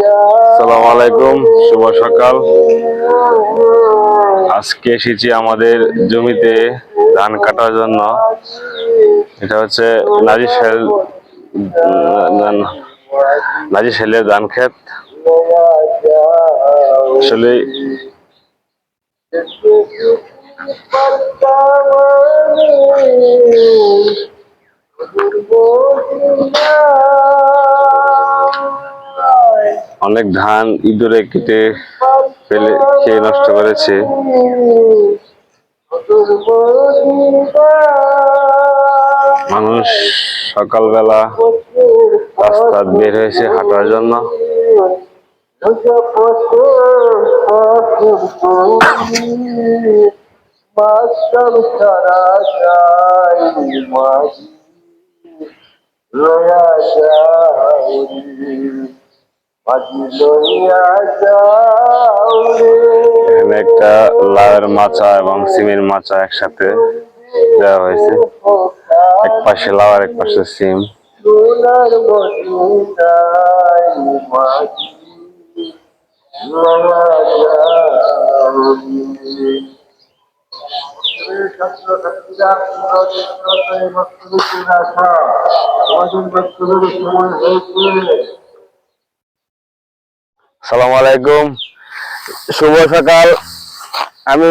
আসসালামু আলাইকুম শুভ সকাল। আজকে এসেছি আমাদের জমিতে ধান কাটার জন্য। এটা হচ্ছে নাজির সেলের ধান ক্ষেত। আসলে অনেক ধান ইঁদুরে কেটে ফেলে, খেয়ে নষ্ট করেছে। মানুষ সকালবেলা রাস্তা বের হয়েছে হাঁটার জন্য। যায়। এখানে একটা লাউয়ের মাচা এবং সিমের মাচা একসাথে দেওয়া হয়েছে। এক পাশে লাউ আর এক পাশে সিম। সোনার মদিনায় সালাম আলাইকুম। শুভ সকাল। আমি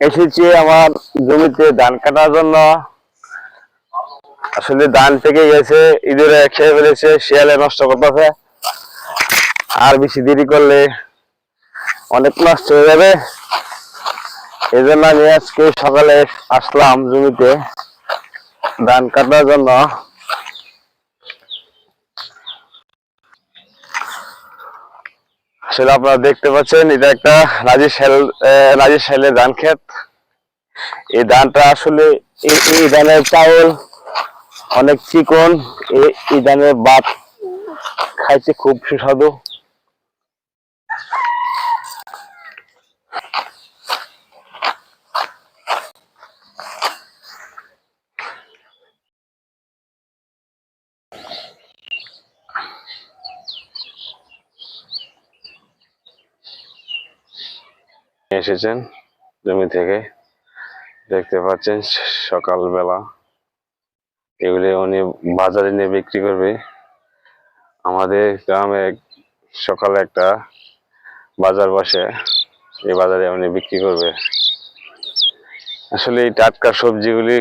এসেছি আমার জমিতে ধান কাটার জন্য। আসলে ধান থেকে গেছে, ইঁদুরে খেয়ে ফেলেছে, শিয়ালে নষ্ট করতেছে। আর বেশি দেরি করলে অনেক নষ্ট হয়ে যাবে। এই জন্য আমি আজকে সকালে আসলাম জমিতে ধান কাটার জন্য। আপনারা দেখতে পাচ্ছেন, এটা একটা রাজেশ হেল রাজেশ হেলের ধান ক্ষেত। এই ধানটা আসলে এই- ধানের চাউল অনেক চিকন এই ধানের বাত খাইছে খুব সুস্বাদু। এসেছেন জমি থেকে। দেখতে পাচ্ছেন সকালবেলা। এগুলি উনি বাজারে নিয়ে বিক্রি করবে। আমাদের গ্রামে সকালে একটা বাজার বসে। এই বাজারে উনি বিক্রি করবে। আসলে এই টাটকা সবজিগুলি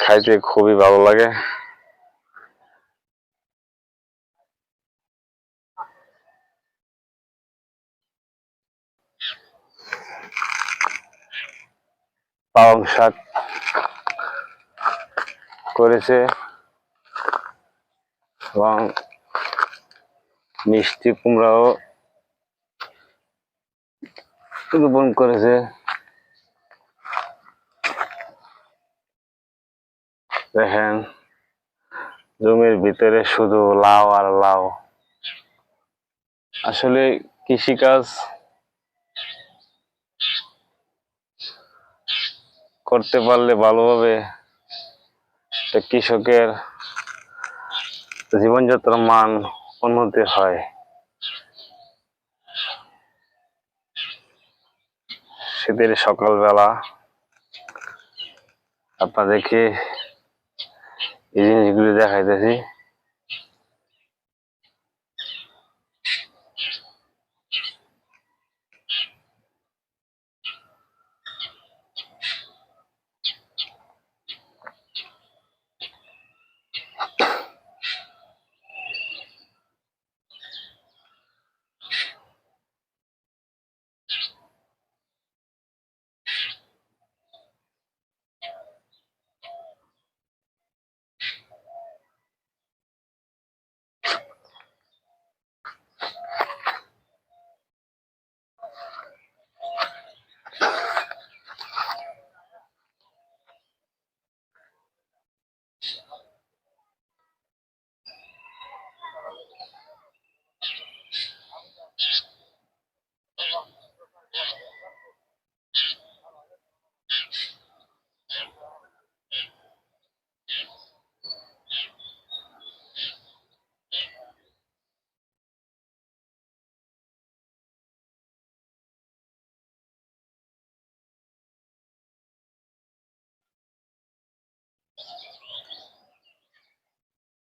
খাইতে খুবই ভালো লাগে। পালং শাক করেছে এবং মিষ্টি কুমড়াও রোপণ করেছে। দেখেন, জমির ভিতরে শুধু লাউ আর লাউ। আসলে কৃষিকাজ করতে পারলে ভালোভাবে কৃষকের জীবনযাত্রার মান উন্নতি হয়। শীতের সকালবেলা আপনাদেরকে এই জিনিসগুলি দেখাইতেছি।